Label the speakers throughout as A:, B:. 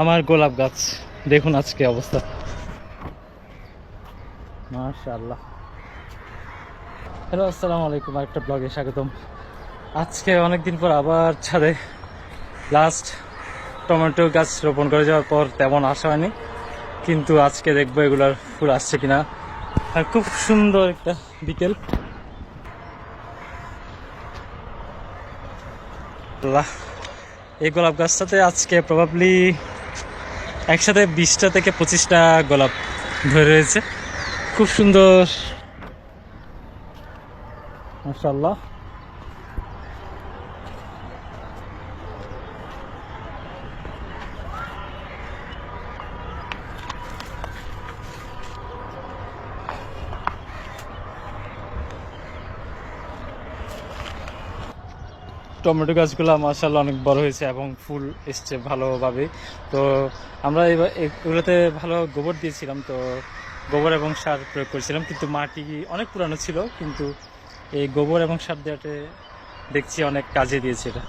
A: আমার গোলাপ গাছ। দেখুন আজকে অবস্থা। মাশাআল্লাহ। হ্যালো, আসসালামু আলাইকুম, আরেকটা ব্লগে স্বাগতম। আজকে অনেকদিন পর আবার ছাদে। লাস্ট টমেটো গাছ রোপণ করে যাওয়ার পর তেমন আসা হয়নি। কিন্তু আজকে দেখব এগুলার ফুল আসছে কিনা। আর খুব সুন্দর একটা বিকেল। এই গোলাপ গাছটাতে আজকে প্রবাবলি একসাথে বিশটা থেকে পঁচিশটা গোলাপ ধরে রয়েছে। খুব সুন্দর। মাশাল্লাহ টমেটো গাছগুলো মার্শাল অনেক বড় হয়েছে এবং ফুল এসছে ভালোভাবে। তো আমরা এগুলোতে ভালো গোবর দিয়েছিলাম, তো গোবর এবং সার প্রয়োগ করেছিলাম। কিন্তু মাটি অনেক পুরানো ছিল, কিন্তু এই গোবর এবং সার দেওয়াতে দেখছি অনেক কাজে দিয়েছে এটা।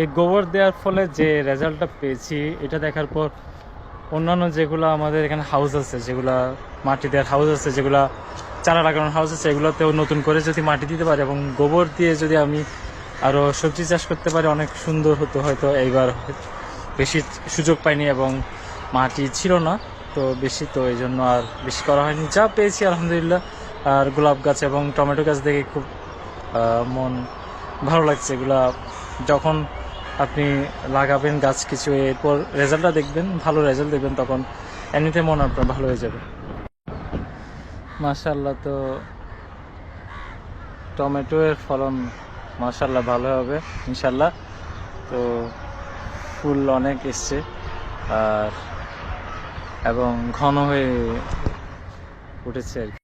A: এই গোবর দেওয়ার ফলে যে রেজাল্টটা পেয়েছি, এটা দেখার পর অন্যান্য যেগুলো আমাদের এখানে হাউস আছে, যেগুলা মাটি দেওয়ার হাউস আছে, যেগুলা চারা লাগানোর হাউস আছে, এগুলোতেও নতুন করে যদি মাটি দিতে পারে এবং গোবর দিয়ে যদি আমি আরও সবজি চাষ করতে পারি, অনেক সুন্দর হতো হয়তো এইবার বেশি সুযোগ পাইনি এবং মাটি ছিল না তো বেশি, তো এই জন্য আর বেশি করা হয়নি। যা পেয়েছি আলহামদুলিল্লাহ, আর গোলাপ গাছ এবং টমেটো গাছ দেখে খুব মন ভালো লাগছে, এগুলা যখন আপনি লাগাবেন গাছ কিছু, এরপর রেজাল্টটা দেখবেন, ভালো রেজাল্ট দেখবেন, তখন এমনিতে মন আপনার ভালো হয়ে যাবে। মাশাল্লাহ তো টমেটো এর ফলন মাশাল্লাহ ভালো হবে ইনশাল্লাহ তো ফুল অনেক এসছে, আর এবং ঘন হয়ে উঠেছে আর কি।